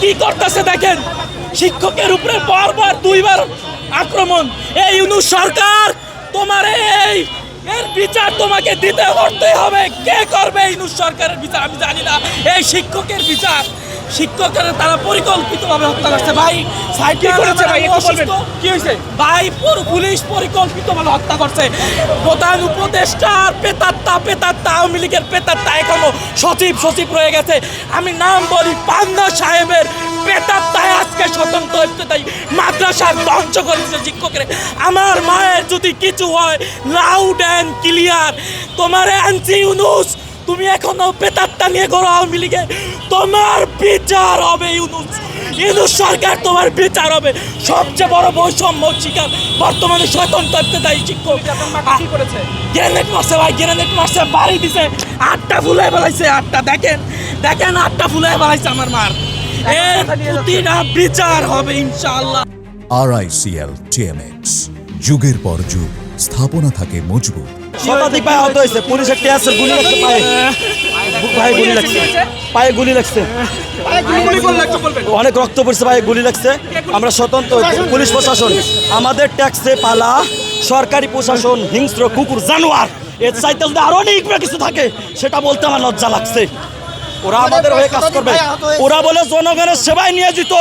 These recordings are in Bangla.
কি করতেছে দেখেন? শিক্ষকের উপরে বারবার দুইবার আক্রমণ। এই ইউনু সরকার, তোমার এই এর বিচার তোমাকে দিতে করতে হবে। কে করবে ইউনু সরকারের বিচার? আমি জানি না। এই শিক্ষকের বিচার। শিক্ষকের তারা পরিকল্পিতভাবে হত্যা করছে। ভাই সাইকেল করেছে ভাই? কি হয়েছে? ভাই পুরো পুলিশ পরিকল্পিতভাবে হত্যা করছে। প্রধান উপদেষ্টা আর পেতাত্তা পেতাত্তা আওয়ামী লীগের পেতাত্তা এখনও সচিব সচিব রয়ে গেছে। আমি নাম বলি পান্না সাহেবের পেতাত্তায় আজকে স্বতন্ত্র ইফতেদায়ী মাদ্রাসার ধ্বংস করেছে শিক্ষকের। আমার মায়ের যদি কিছু হয় লাউড অ্যান্ড ক্লিয়ার তোমার অ্যান্সি ইউনুস তুমি এখনও পেতাত্তা নিয়ে করো আওয়ামী লীগে। তোমার বিচার হবে ইউনুস। ইউনুস সরকার তোমার বিচার হবে। সবচেয়ে বড় বৈষম্য শিকার বর্তমানে স্বতন্ত্র দায়ী শিক্ষক। করেছে? গ্রেনেড মারছে ভাই গ্রেনেড মারছে বাড়ি দিছে। আটটা ফুলে বেলাইছে আটটা। দেখেন দেখেন আটটা ফুলে বেলাইছে আমার মার। এর প্রতিটা বিচার হবে ইনশাআল্লাহ। আরআইসিএল টিএমএক্স যুগের পর যুগ স্থাপনা থাকে মজবুত। শতাধিক ভাই আহত হয়েছে। পুলিশের টিয়াসের গুলি লাগছে, পায়ে। ভাই, গুলি লাগছে। পায়ে গুলি লাগছে। একটু অনেক রক্ত পড়ছে ভাই গুলি লাগছে। আমরা স্বতন্ত্র পুলিশ প্রশাসন, আমাদের ট্যাক্সে পালা। সরকারি প্রশাসন, হিংস্র, কুকুর, জানোয়ার। এর চাইতে যদি আরও অনেক কিছু থাকে, সেটা বলতে আমার লজ্জা লাগছে। ওরা আমাদের হয়ে কাজ করবে। ওরা বলে জনগণের সেবায় নিয়োজিত।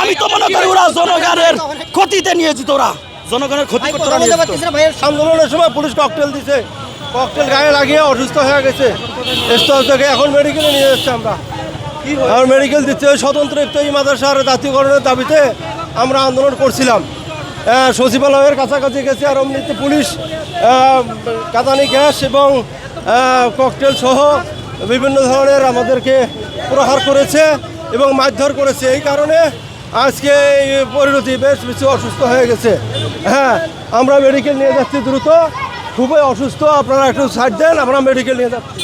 আমি তো মনে করি ওরা জনগণের ক্ষতিতে নিয়োজিত ওরা। জনগণের ক্ষতি করতে আন্দোলনের সময় পুলিশ ককটেল দিছে। ককটেল গায়ে লাগিয়ে অসুস্থ হয়ে গেছে। থেকে এখন মেডিকেলে নিয়ে যাচ্ছে আমরা। আর মেডিকেল দিচ্ছে স্বতন্ত্র ইফতারি মাদ্রাসার জাতীয়করণের দাবিতে আমরা আন্দোলন করছিলাম। সচিবালয়ের কাছাকাছি গেছে আর অমনিতে পুলিশ কাঁদানি গ্যাস এবং ককটেল সহ বিভিন্ন ধরনের আমাদেরকে প্রহার করেছে এবং মারধর করেছে। এই কারণে আজকে পরিণতি বেশ বেশি অসুস্থ হয়ে গেছে। হ্যাঁ আমরা মেডিকেল নিয়ে যাচ্ছি দ্রুত। খুবই অসুস্থ, আপনারা একটু সাইড দেন, আমরা মেডিকেল নিয়ে যাচ্ছি।